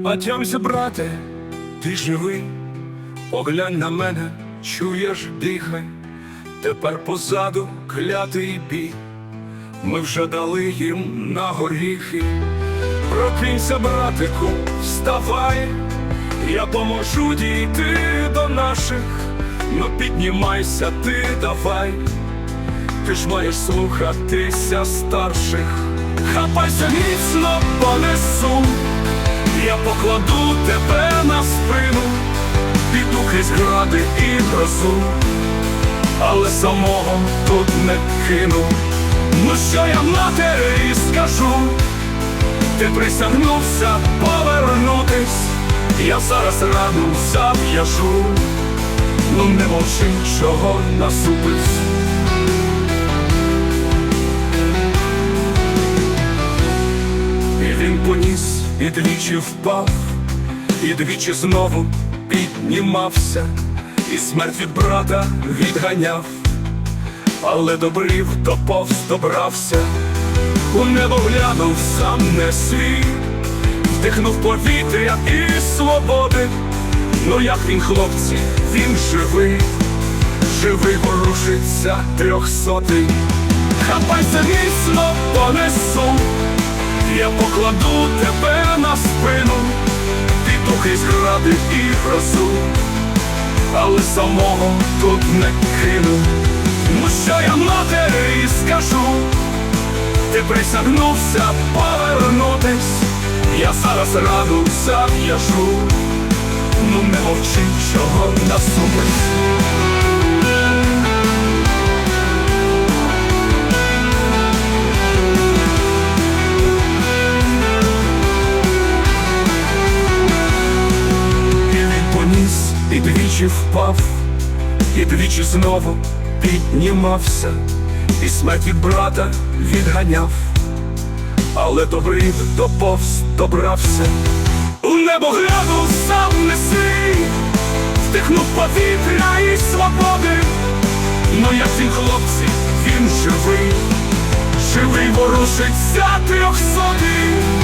Батямся, брате, ти живий, поглянь на мене, чуєш, дихай, тепер позаду клятий бій. Ми вже дали їм на горіхи. Прокинься, братику, вставай, я поможу дійти до наших, ну піднімайся ти давай, ти ж маєш слухатися старших, хапайся міцно понесу, я покладу тебе на спину, піду крізь гради і грозу, але самого тут не кину. Ну що я матері скажу? Ти присягнувся повернутись, я зараз рану зав'яжу, ну не мовчи, чого насупись. І він поніс, і двічі впав, і двічі знову піднімався, і смерть від брата відганяв, але добрів доповз добрався. У небо глянув сам не свій, вдихнув повітря і свободи. Ну як він, хлопці, він живий, живий ворушиться трьохсотий. Хапайся міцно понесу, я покладу тебе на спину, піду крізь гради і грозу, але самого тут не кину. Ну що я матері скажу? Ти присягнувся повернутись, я зараз раду зав'яжу, ну не мовчи, чого насупись. І двічі впав, і двічі знову піднімався, і смерть від брата відганяв, але добрий доповз добрався. У небо глянув сам не свій, вдихнув повітря і свободи. Ну як він, хлопці, він живий, живий ворушиться трьохсотий.